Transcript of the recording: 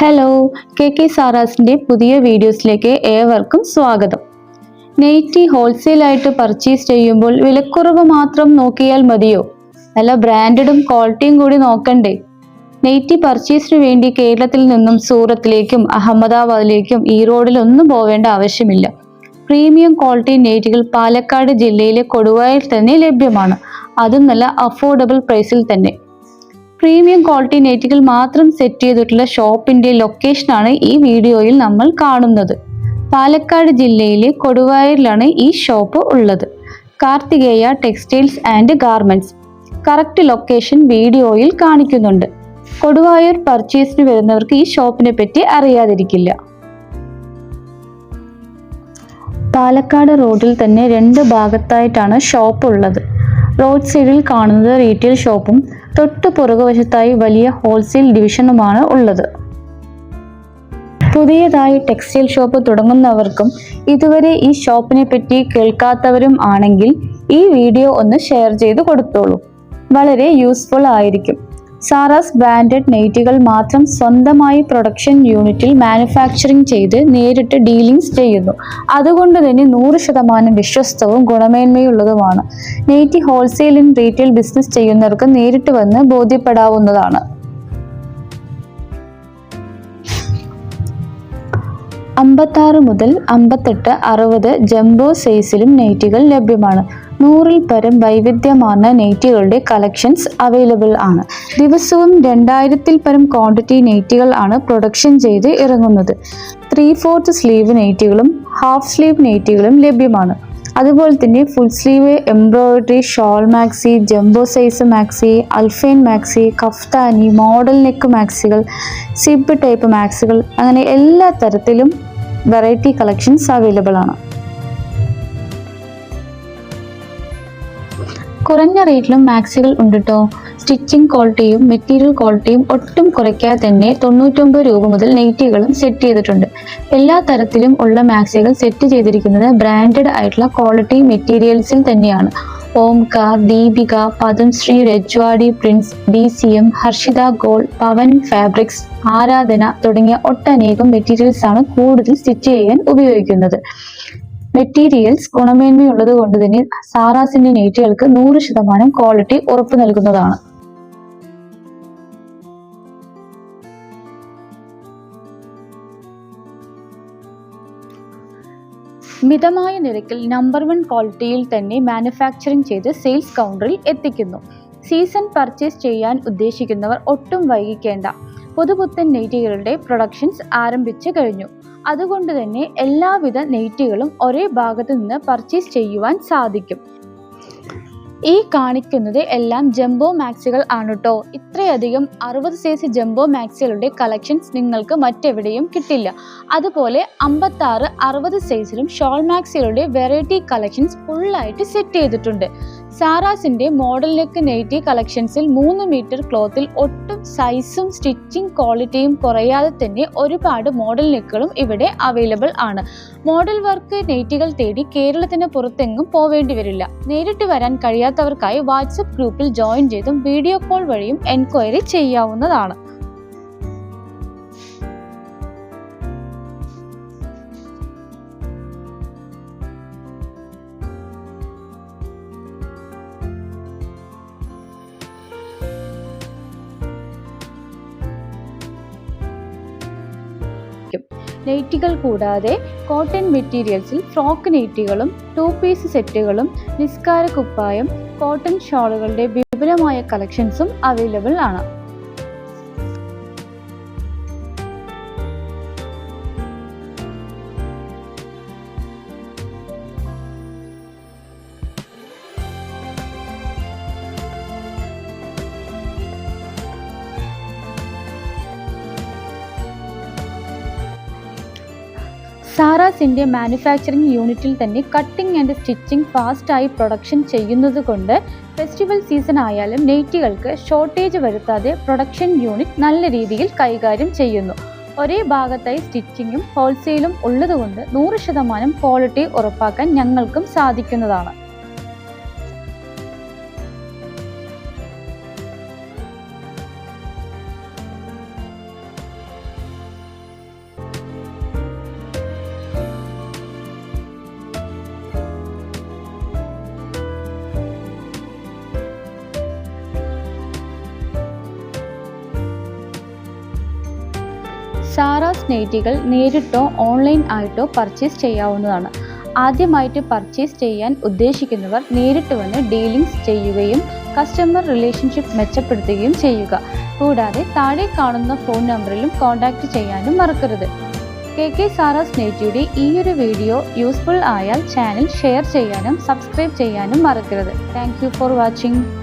Hello K K സാറാസിന്റെ പുതിയ വീഡിയോസിലേക്ക് ഏവർക്കും സ്വാഗതം. നെയ്റ്റി ഹോൾസെയിലായിട്ട് പർച്ചേസ് ചെയ്യുമ്പോൾ വിലക്കുറവ് മാത്രം നോക്കിയാൽ മതിയോ? നല്ല ബ്രാൻഡഡും ക്വാളിറ്റിയും കൂടി നോക്കണ്ടേ? നെയ്റ്റി പർച്ചേസിന് വേണ്ടി കേരളത്തിൽ നിന്നും സൂറത്തിലേക്കും അഹമ്മദാബാദിലേക്കും ഈറോഡിലൊന്നും പോവേണ്ട ആവശ്യമില്ല. പ്രീമിയം ക്വാളിറ്റി നെയ്റ്റുകൾ പാലക്കാട് ജില്ലയിലെ കൊടുവായിൽ തന്നെ ലഭ്യമാണ്. അതും നല്ല അഫോർഡബിൾ പ്രൈസിൽ തന്നെ. പ്രീമിയം ക്വാളിറ്റി നെറ്റുകൾ മാത്രം സെറ്റ് ചെയ്തിട്ടുള്ള ഷോപ്പിന്റെ ലൊക്കേഷനാണ് ഈ വീഡിയോയിൽ നമ്മൾ കാണുന്നത്. പാലക്കാട് ജില്ലയിലെ കൊടുവായൂരിലാണ് ഈ ഷോപ്പ് ഉള്ളത്. Karthikeya textiles and garments. Correct location വീഡിയോയിൽ കാണിക്കുന്നുണ്ട്. കൊടുവായൂർ പർച്ചേസിന് വരുന്നവർക്ക് ഈ ഷോപ്പിനെ പറ്റി അറിയാതിരിക്കില്ല. പാലക്കാട് റോഡിൽ തന്നെ രണ്ട് ഭാഗത്തായിട്ടാണ് ഷോപ്പ് ഉള്ളത്. റോഡ് സൈഡിൽ കാണുന്നത് റീറ്റെയിൽ ഷോപ്പും തൊട്ട് പുറകുവശത്തായി വലിയ ഹോൾസെയിൽ ഡിവിഷനുമാണ് ഉള്ളത്. പുതിയതായി ടെക്സ്റ്റൈൽ ഷോപ്പ് തുടങ്ങുന്നവർക്കും ഇതുവരെ ഈ ഷോപ്പിനെ പറ്റി കേൾക്കാത്തവരും ആണെങ്കിൽ ഈ വീഡിയോ ഒന്ന് ഷെയർ ചെയ്ത് കൊടുത്തോളൂ. വളരെ യൂസ്ഫുൾ ആയിരിക്കും. സാറാസ് ബ്രാൻഡഡ് നെയ്റ്റുകൾ മാത്രം സ്വന്തമായി പ്രൊഡക്ഷൻ യൂണിറ്റിൽ മാനുഫാക്ചറിംഗ് ചെയ്ത് നേരിട്ട് ഡീലിംഗ്സ് ചെയ്യുന്നു. അതുകൊണ്ട് തന്നെ നൂറ് ശതമാനം വിശ്വസ്തവും ഗുണമേന്മയുള്ളതുമാണ്. Nighty wholesale and retail business ചെയ്യുന്നവർക്ക് നേരിട്ട് വന്ന് ബോധ്യപ്പെടാവുന്നതാണ്. അമ്പത്താറ് മുതൽ അമ്പത്തെട്ട് അറുപത് ജംബോ സൈസിലും നെയ്റ്റുകൾ ലഭ്യമാണ്. നൂറിൽ പരം വൈവിധ്യമാർന്ന നെയ്റ്റുകളുടെ കളക്ഷൻസ് അവൈലബിൾ ആണ്. ദിവസവും രണ്ടായിരത്തിൽ പരം ക്വാണ്ടിറ്റി നെയ്റ്റുകൾ ആണ് പ്രൊഡക്ഷൻ ചെയ്ത് ഇറങ്ങുന്നത്. ത്രീ ഫോർത്ത് സ്ലീവ് നെയ്റ്റുകളും ഹാഫ് സ്ലീവ് നെയ്റ്റുകളും ലഭ്യമാണ്. അതുപോലെ തന്നെ full sleeve embroidery shawl maxi jumbo size maxi അൽഫൈൻ maxi കഫ്താനി മോഡൽ നെക്ക് മാക്സികൾ സിബ് ടൈപ്പ് മാക്സികൾ അങ്ങനെ എല്ലാ തരത്തിലും വെറൈറ്റി കളക്ഷൻസ് അവൈലബിൾ ആണ്. കുറഞ്ഞ റേറ്റിലും മാക്സികൾ ഉണ്ട് കേട്ടോ സ്റ്റിച്ചിങ് ക്വാളിറ്റിയും മെറ്റീരിയൽ ക്വാളിറ്റിയും ഒട്ടും കുറയ്ക്കാതെ തന്നെ തൊണ്ണൂറ്റൊമ്പത് രൂപ മുതൽ നെയ്റ്റികളും സെറ്റ് ചെയ്തിട്ടുണ്ട്. എല്ലാ തരത്തിലും ഉള്ള മാക്സികൾ സെറ്റ് ചെയ്തിരിക്കുന്നത് ബ്രാൻഡഡ് ആയിട്ടുള്ള ക്വാളിറ്റി മെറ്റീരിയൽസിൽ തന്നെയാണ്. ഓംക Deepika Padamshri Rajwadi prince D C M Harshita goal Pavan fabrics Aradhana തുടങ്ങിയ ഒട്ടനേകം മെറ്റീരിയൽസ് ആണ് കൂടുതൽ സ്റ്റിച്ച് ചെയ്യാൻ ഉപയോഗിക്കുന്നത്. മെറ്റീരിയൽസ് ഗുണമേന്മയുള്ളത് കൊണ്ട് തന്നെ സാറാസിന്റെ നെയ്റ്റുകൾക്ക് നൂറ് ശതമാനം ക്വാളിറ്റി ഉറപ്പു നൽകുന്നതാണ്. മിതമായ നിരക്കിൽ നമ്പർ വൺ ക്വാളിറ്റിയിൽ തന്നെ മാനുഫാക്ചറിംഗ് ചെയ്ത് സെയിൽസ് കൗണ്ടറിൽ എത്തിക്കുന്നു. സീസൺ പർച്ചേസ് ചെയ്യാൻ ഉദ്ദേശിക്കുന്നവർ ഒട്ടും വൈകിക്കേണ്ട. പുതുപുത്തൻ നെയ്റ്റുകളുടെ പ്രൊഡക്ഷൻസ് ആരംഭിച്ചു കഴിഞ്ഞു. അതുകൊണ്ട് തന്നെ എല്ലാവിധ നെയ്റ്റുകളും ഒരേ ഭാഗത്തു നിന്ന് പർച്ചേസ് ചെയ്യുവാൻ സാധിക്കും. ഈ കാണിക്കുന്നത് എല്ലാം ജംബോ മാക്സികൾ ആണ് കേട്ടോ ഇത്രയധികം അറുപത് സൈസ് ജംബോ മാക്സികളുടെ കളക്ഷൻസ് നിങ്ങൾക്ക് മറ്റെവിടെയും കിട്ടില്ല. അതുപോലെ അമ്പത്താറ് അറുപത് സൈസിലും ഷോൾ മാക്സികളുടെ വെറൈറ്റി കളക്ഷൻസ് ഫുള്ളായിട്ട് സെറ്റ് ചെയ്തിട്ടുണ്ട്. സാറാസിന്റെ മോഡൽ നെക്ക് നെയ്റ്റി കളക്ഷൻസിൽ മൂന്ന് മീറ്റർ ക്ലോത്തിൽ ഒട്ടും സൈസും സ്റ്റിച്ചിങ് ക്വാളിറ്റിയും കുറയാതെ തന്നെ ഒരുപാട് മോഡൽ നെക്കുകളും ഇവിടെ അവൈലബിൾ ആണ്. മോഡൽ വർക്ക് നെയ്റ്റികൾ തേടി കേരളത്തിന് പുറത്തെങ്ങും പോവേണ്ടി വരില്ല. നേരിട്ട് വരാൻ കഴിയാത്തവർക്കായി വാട്സപ്പ് ഗ്രൂപ്പിൽ ജോയിൻ ചെയ്തും വീഡിയോ കോൾ വഴിയും എൻക്വയറി ചെയ്യാവുന്നതാണ്. നെയ്റ്റുകൾ കൂടാതെ കോട്ടൺ മെറ്റീരിയൽസിൽ ഫ്രോക്ക് നെയ്റ്റുകളും ടു പീസ് സെറ്റുകളും നിസ്കാര കുപ്പായം കോട്ടൺ ഷോളുകളുടെ വിപുലമായ കളക്ഷൻസും അവൈലബിൾ ആണ്. സാറാസിന്റെ മാനുഫാക്ചറിംഗ് യൂണിറ്റിൽ തന്നെ കട്ടിംഗ് ആൻഡ് സ്റ്റിച്ചിങ് ഫാസ്റ്റായി പ്രൊഡക്ഷൻ ചെയ്യുന്നത് കൊണ്ട് ഫെസ്റ്റിവൽ സീസൺ ആയാലും നെയ്റ്റുകൾക്ക് ഷോർട്ടേജ് വരുത്താതെ പ്രൊഡക്ഷൻ യൂണിറ്റ് നല്ല രീതിയിൽ കൈകാര്യം ചെയ്യുന്നു. ഒരേ ഭാഗത്തായി സ്റ്റിച്ചിങ്ങും ഹോൾസെയിലും ഉള്ളതുകൊണ്ട് നൂറ് ശതമാനം ക്വാളിറ്റി ഉറപ്പാക്കാൻ ഞങ്ങൾക്കും സാധിക്കുന്നതാണ്. സാറാസ് നെയ്റ്റികൾ നേരിട്ടോ ഓൺലൈൻ ആയിട്ടോ പർച്ചേസ് ചെയ്യാവുന്നതാണ്. ആദ്യമായിട്ട് പർച്ചേസ് ചെയ്യാൻ ഉദ്ദേശിക്കുന്നവർ നേരിട്ട് വന്ന് ഡീലിംഗ്സ് ചെയ്യുകയും കസ്റ്റമർ റിലേഷൻഷിപ്പ് മെച്ചപ്പെടുത്തുകയും ചെയ്യുക. കൂടാതെ താഴെ കാണുന്ന ഫോൺ നമ്പറിലും കോൺടാക്റ്റ് ചെയ്യാനും മറക്കരുത്. കെ കെ സാറാസ് നെയ്റ്റിയുടെ ഈയൊരു വീഡിയോ യൂസ്ഫുൾ ആയാൽ ചാനൽ ഷെയർ ചെയ്യാനും സബ്സ്ക്രൈബ് ചെയ്യാനും മറക്കരുത്. Thank for watching.